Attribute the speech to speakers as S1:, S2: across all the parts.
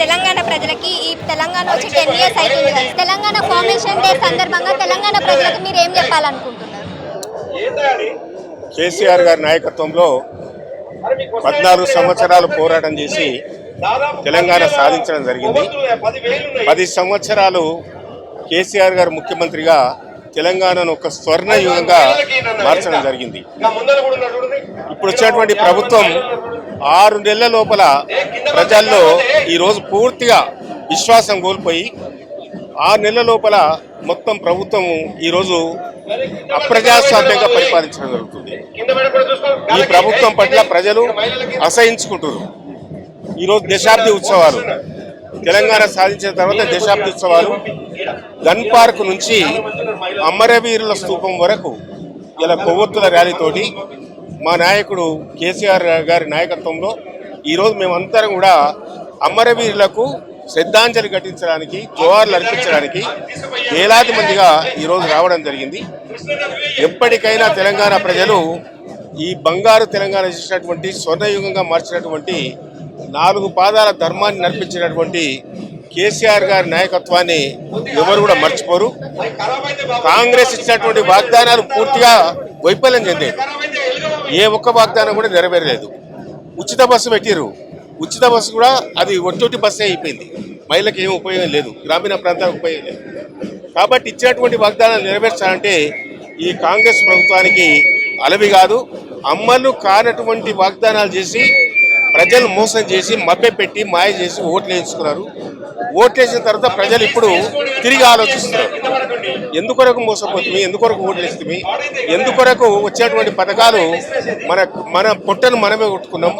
S1: తెలంగాణ ప్రజలకి ఈ తెలంగాణ వచ్చి టెన్ ఇయర్స్ అవుతుంది కదా. తెలంగాణ ఫార్మేషన్ డే సందర్భంగా తెలంగాణ ప్రజలకు మీరు ఏం చెప్పాలనుకుంటున్నారు?
S2: కేసీఆర్ గారి నాయకత్వంలో పద్నాలుగు సంవత్సరాలు పోరాటం చేసి తెలంగాణ సాధించడం జరిగింది. పది సంవత్సరాలు కేసీఆర్ గారు ముఖ్యమంత్రిగా తెలంగాణను ఒక స్వర్ణ యుగంగా మార్చడం జరిగింది. ఇప్పుడు వచ్చినటువంటి ప్రభుత్వం ఆరు నెలల లోపల ప్రజల్లో ఈరోజు పూర్తిగా విశ్వాసం కోల్పోయి ఆరు నెలల లోపల మొత్తం ప్రభుత్వం ఈరోజు అప్రజాస్వామ్యంగా పరిపాలించడం జరుగుతుంది. ఈ ప్రభుత్వం పట్ల ప్రజలు అసహించుకుంటున్నారు. ఈరోజు దశాబ్ది ఉత్సవాలు. తెలంగాణ సాధించిన తర్వాత దశాబ్ది ఉత్సవాలు. గన్ పార్క్ నుంచి అమరవీరుల స్థూపం వరకు ఇలా కొవ్వొత్తుల ర్యాలీతోటి మా నాయకుడు కేసీఆర్ గారి నాయకత్వంలో ఈరోజు మేమందరం కూడా అమరవీరులకు శ్రద్ధాంజలి ఘటించడానికి జోహార్లు అర్పించడానికి వేలాది మందిగా ఈరోజు రావడం జరిగింది. ఎప్పటికైనా తెలంగాణ ప్రజలు ఈ బంగారు తెలంగాణ చేసినటువంటి స్వర్ణయుగంగా మార్చినటువంటి నాలుగు పాదాల ధర్మాన్ని నడిపించినటువంటి కేసీఆర్ గారి నాయకత్వాన్ని ఎవరు కూడా మర్చిపోరు. కాంగ్రెస్ ఇచ్చినటువంటి వాగ్దానాలు పూర్తిగా వైఫల్యం చెందాయి. ఏ ఒక్క వాగ్దానం కూడా నెరవేరలేదు. ఉచిత బస్సు పెట్టిరు ఉచిత బస్సు కూడా అది ఒట్టొట్టి బస్సే అయిపోయింది. మహిళలకు ఏమి ఉపయోగం లేదు. గ్రామీణ ప్రాంతాలకు ఉపయోగం లేదు. కాబట్టి ఇచ్చినటువంటి వాగ్దానాలు నెరవేర్చాలంటే ఈ కాంగ్రెస్ ప్రభుత్వానికి అలవి కాదు అమలు కానటువంటి వాగ్దానాలు చేసి ప్రజలు మోసం చేసి మభ్యపెట్టి మాయ చేసి ఓట్లు వేయించుకున్నారు. ఓట్లు వేసిన తర్వాత ప్రజలు ఇప్పుడు తిరిగి ఆలోచిస్తున్నారు. ఎందుకొరకు మోసపోతుంది ఎందుకొరకు ఓట్లు వేస్తుంది ఎందుకొరకు వచ్చేటువంటి పథకాలు మన మన పొట్టను మనమే కొట్టుకున్నాం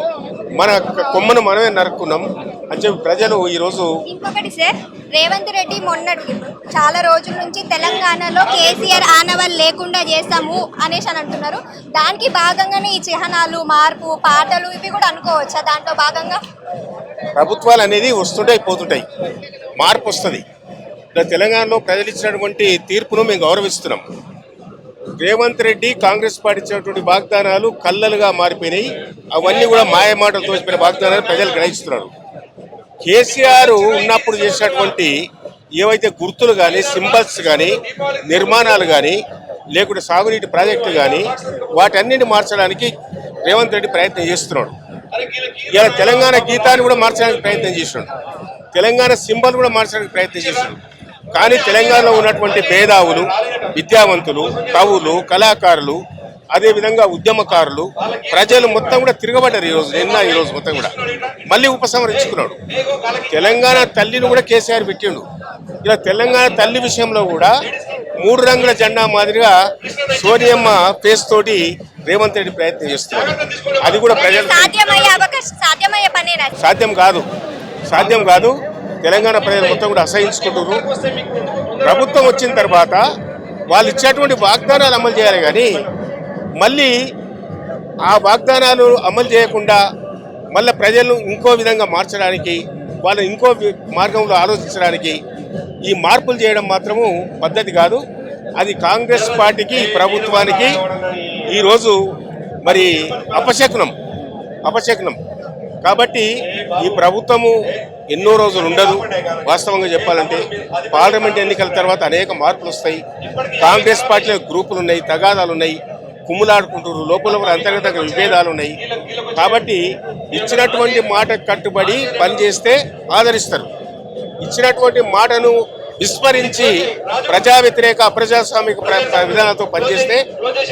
S2: మన కొమ్మను మనమే నరుక్కున్నాం అని చెప్పి ప్రజలు ఈరోజు
S1: ఇంకొకటి సార్ రేవంత్ రెడ్డి మొన్నటి చాలా రోజుల నుంచి తెలంగాణలో కేసీఆర్ ఆనవాళ్ళు లేకుండా చేస్తాము అనేసి అని అంటున్నారు. దానికి భాగంగానే ఈ చిహ్నాలు మార్పు పాటలు ఇవి కూడా అనుకోవచ్చా? దాంట్లో భాగంగా?
S2: ప్రభుత్వాలు అనేది వస్తుంటాయి పోతుంటాయి. మార్పు వస్తుంది. తెలంగాణలో ప్రజలు ఇచ్చినటువంటి తీర్పును మేము గౌరవిస్తున్నాం. రేవంత్ రెడ్డి కాంగ్రెస్ పార్టీ ఇచ్చినటువంటి వాగ్దానాలు కళ్ళలుగా మారిపోయినాయి. అవన్నీ కూడా మాయమాటలు తోచిపోయిన వాగ్దానాలు ప్రజలు గ్రహిస్తున్నారు. కేసీఆర్ ఉన్నప్పుడు చేసినటువంటి ఏవైతే గుర్తులు కానీ సింబల్స్ కానీ నిర్మాణాలు కానీ లేకుంటే సాగునీటి ప్రాజెక్టులు కానీ వాటన్నిటిని మార్చడానికి రేవంత్ రెడ్డి ప్రయత్నం చేస్తున్నాడు. ఇలా తెలంగాణ గీతాన్ని కూడా మార్చడానికి ప్రయత్నం చేస్తున్నాడు. తెలంగాణ సింబల్ కూడా మార్చడానికి ప్రయత్నం చేస్తున్నాడు. కానీ తెలంగాణలో ఉన్నటువంటి మేధావులు విద్యావంతులు కవులు కళాకారులు అదేవిధంగా ఉద్యమకారులు ప్రజలు మొత్తం కూడా తిరగబడ్డారు ఈరోజు నిన్న ఈరోజు మొత్తం కూడా. మళ్ళీ ఉపసంహరించుకున్నాడు. తెలంగాణ తల్లిని కూడా కేసీఆర్ పెట్టిండు. ఇలా తెలంగాణ తల్లి విషయంలో కూడా మూడు రంగుల జెండా మాదిరిగా సోనియమ్మ ఫేస్ తోటి రేవంత్ రెడ్డి ప్రయత్నం చేస్తున్నాడు అది కూడా ప్రజలు సాధ్యం కాదు. సాధ్యం కాదు. తెలంగాణ ప్రజలు మొత్తం కూడా అసహించుకుంటున్నారు. ప్రభుత్వం వచ్చిన తర్వాత వాళ్ళు ఇచ్చేటువంటి వాగ్దానాలు అమలు చేయాలి కానీ మళ్ళీ ఆ వాగ్దానాలు అమలు చేయకుండా మళ్ళీ ప్రజలను ఇంకో విధంగా మార్చడానికి వాళ్ళని ఇంకో మార్గంలో ఆలోచించడానికి ఈ మార్పులు చేయడం మాత్రము పద్ధతి కాదు. అది కాంగ్రెస్ పార్టీకి ప్రభుత్వానికి ఈరోజు మరి అపశకునం అపశకునం. కాబట్టి ఈ ప్రభుత్వము ఎన్నో రోజులు ఉండదు. వాస్తవంగా చెప్పాలంటే పార్లమెంట్ ఎన్నికల తర్వాత అనేక మార్పులు వస్తాయి. కాంగ్రెస్ పార్టీలో గ్రూపులు ఉన్నాయి తగాదాలు ఉన్నాయి. కుమ్ములాడుకుంటున్నారు. లోపల లోపల అంతర్గత విభేదాలు ఉన్నాయి. కాబట్టి ఇచ్చినటువంటి మాట కట్టుబడి పనిచేస్తే ఆదరిస్తారు. ఇచ్చినటువంటి మాటను విస్మరించి ప్రజా వ్యతిరేక అప్రజాస్వామిక విధానాలతో పనిచేస్తే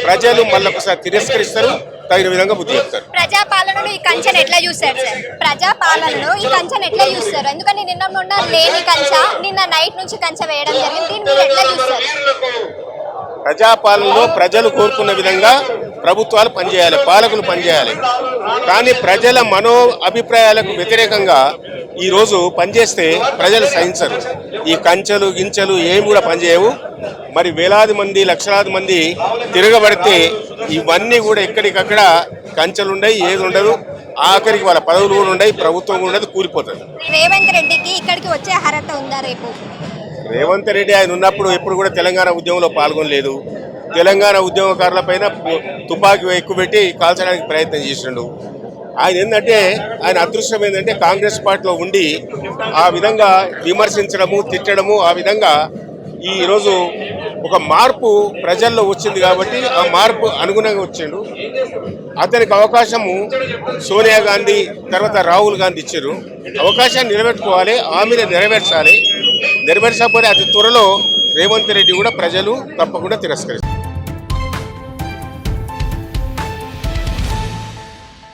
S2: ప్రజలు మళ్ళొకసారి తిరస్కరిస్తారు. తగిన విధంగా బుద్ధి చెప్తారు.
S1: ప్రజాపాలనలో ఈ కంచెను ఎట్లా చూస్తారు సార్? ప్రజాపాలనలో ఈ కంచెను ఎట్లా చూస్తారు? ఎందుకని నిన్న మొన్న లేని కంచ నిన్న నైట్ నుంచి కంచె వేయడం జరిగింది. దీన్ని మీరు ఎట్లా చూస్తారు?
S2: ప్రజాపాలనలో ప్రజలు కోరుకున్న విధంగా ప్రభుత్వాలు పనిచేయాలి పాలకులు పనిచేయాలి. కానీ ప్రజల మనో అభిప్రాయాలకు వ్యతిరేకంగా ఈరోజు పనిచేస్తే ప్రజలు సహించరు. ఈ కంచెలు గించెలు ఏమి కూడా పనిచేయవు. మరి వేలాది మంది లక్షలాది మంది తిరగబడితే ఇవన్నీ కూడా ఎక్కడికక్కడ కంచెలు ఉండయి ఏది ఉండదు. ఆఖరికి వాళ్ళ పదవులు కూడా ఉండయి ప్రభుత్వం కూడా ఉండదు కూలిపోతుంది.
S1: రేవంత్ రెడ్డికి ఇక్కడికి వచ్చే అర్హత ఉందా రేపు?
S2: రేవంత్ రెడ్డి ఆయన ఉన్నప్పుడు ఎప్పుడు కూడా తెలంగాణ ఉద్యమంలో పాల్గొనలేదు. తెలంగాణ ఉద్యమకారుల పైన తుపాకీ ఎక్కువ పెట్టి కాల్చడానికి ప్రయత్నం చేసిండు. ఆయన ఏంటంటే ఆయన అదృష్టం ఏంటంటే కాంగ్రెస్ పార్టీలో ఉండి ఆ విధంగా విమర్శించడము తిట్టడము ఆ విధంగా ఈరోజు ఒక మార్పు ప్రజల్లో వచ్చింది కాబట్టి ఆ మార్పు అనుగుణంగా వచ్చిండు. అతనికి అవకాశము సోనియా గాంధీ తర్వాత రాహుల్ గాంధీ ఇచ్చారు అవకాశాన్ని నిలబెట్టుకోవాలి ఆమెను నెరవేర్చాలి. నెరవేర్చకపోతే అతి త్వరలో రేవంత్ రెడ్డి కూడా ప్రజలు తప్పకుండా తిరస్కరిస్తారు.